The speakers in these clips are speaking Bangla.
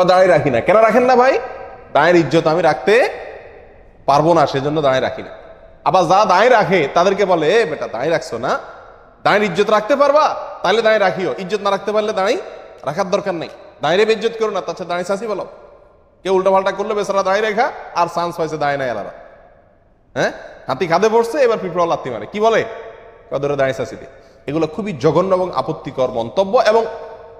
দাঁড়িয়ে রাখি না। কেন রাখেন না ভাই? দাঁড়ের ইজ্জত আমি রাখতে পারব না, সেজন্য দাঁড়িয়ে রাখি না। আবার যা দাঁড়িয়ে রাখে, তাদেরকে বলে বেটা, দাঁড়িয়ে রাখছো না? দাঁড়িয়ে ইজ্জত রাখতে পারবা? তাহলে দাঁড়িয়ে রাখিও। ইজ্জত না রাখতে পারলে দাঁড়াই রাখার দরকার নেই। দাঁড়িয়ে ইজ্জত করো না তাছাড়া দাঁড়িয়ে চাষি বলো। কেউ উল্টা পাল্টা করলে, বেচারা দাঁড়িয়ে রেখা, আর চান্স পাইছে দাঁড়িয়ে নাই আলাদা। হ্যাঁ? হাতি খাদে পড়ছে, এবার পিঁপড়া লাত্তি মারে। কি বলে? কদরে দাঁড়িয়ে চাষিতে এগুলো খুবই জঘন্য এবং আপত্তিকর মন্তব্য এবং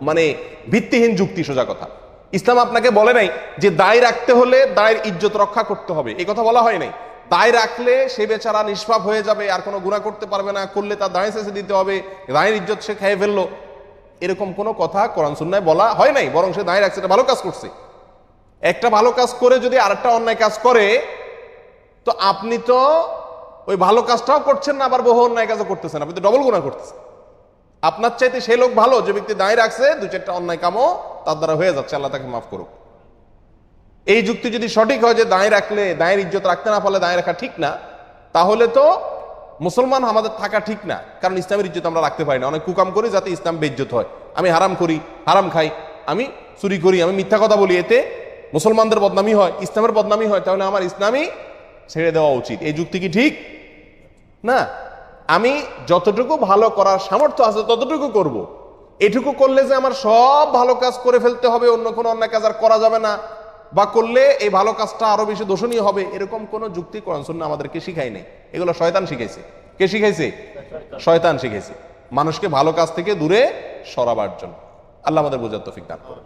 মানে ভিত্তিহীন যুক্তি, সোজা কথা। ইসলাম আপনাকে বলে নাই যে দায় রাখতে হলে দায়ের ইজ্জত রক্ষা করতে হবে। এই কথা বলা হয় নাই। দায় রাখলে সে বেচারা নিষ্পাপ হয়ে যাবে, আর কোনো গুণা করতে পারবে না, করলে তার দায় শেষে দিতে হবে, দায়ের ইজ্জত সে খেয়ে ফেলল। এরকম কোনো কথা কোরআন সুন্নায় বলা হয় নাই, বরং সে দায় রাখছে, এটা ভালো কাজ করছে। একটা ভালো কাজ করে যদি আরেকটা অন্যায় কাজ করে, তো আপনি তো ওই ভালো কাজটাও করছেন না, আবার বহু অন্যায় কাজও করতেছেন, আপনি তো ডবল গুণা করতেছেন। আপনার চাইতে সেই লোক ভালো, যে ব্যক্তি দাঁড়িয়ে রাখছে দু চারটা অন্যায় কামও তার দ্বারা হয়ে যাচ্ছে, আল্লাহ তাকে মাফ করুক। এই যুক্তি যদি সঠিক হয় যে দাঁড়িয়ে রাখলে দাঁড়ের ইজ্জত রাখতে না পারলে দাঁড়িয়ে রাখা ঠিক না, তাহলে তো মুসলমান আমাদের থাকা ঠিক না। কারণ ইসলামের ইজ্জত আমরা রাখতে পারি না। অনেক কুকাম করি যাতে ইসলাম বেজ্জত হয়। আমি হারাম করি, হারাম খাই, আমি চুরি করি, আমি মিথ্যা কথা বলি, এতে মুসলমানদের বদনামি হয়, ইসলামের বদনামি হয়, তাহলে আমার ইসলামই ছেড়ে দেওয়া উচিত। এই যুক্তি কি ঠিক? না। আমি যতটুকু ভালো করার সামর্থ্য আছে, ততটুকু করব। এটুকু করলে যে আমার সব ভালো কাজ করে ফেলতে হবে, অন্য কোনো অন্য কাজ আর করা যাবে না। বা করলে এই ভালো কাজটা আরও বেশি দোষণীয় হবে, এরকম কোনো যুক্তি কোরআন সুন্নাহ আমাদেরকে শিখাই নাই। এগুলো শয়তান শিখেছে কে শিখাইছে? শয়তান শিখেছে মানুষকে ভালো কাজ থেকে দূরে সরাবার জন্য। আল্লাহ আমাদের বোঝার তফিক দান করুন।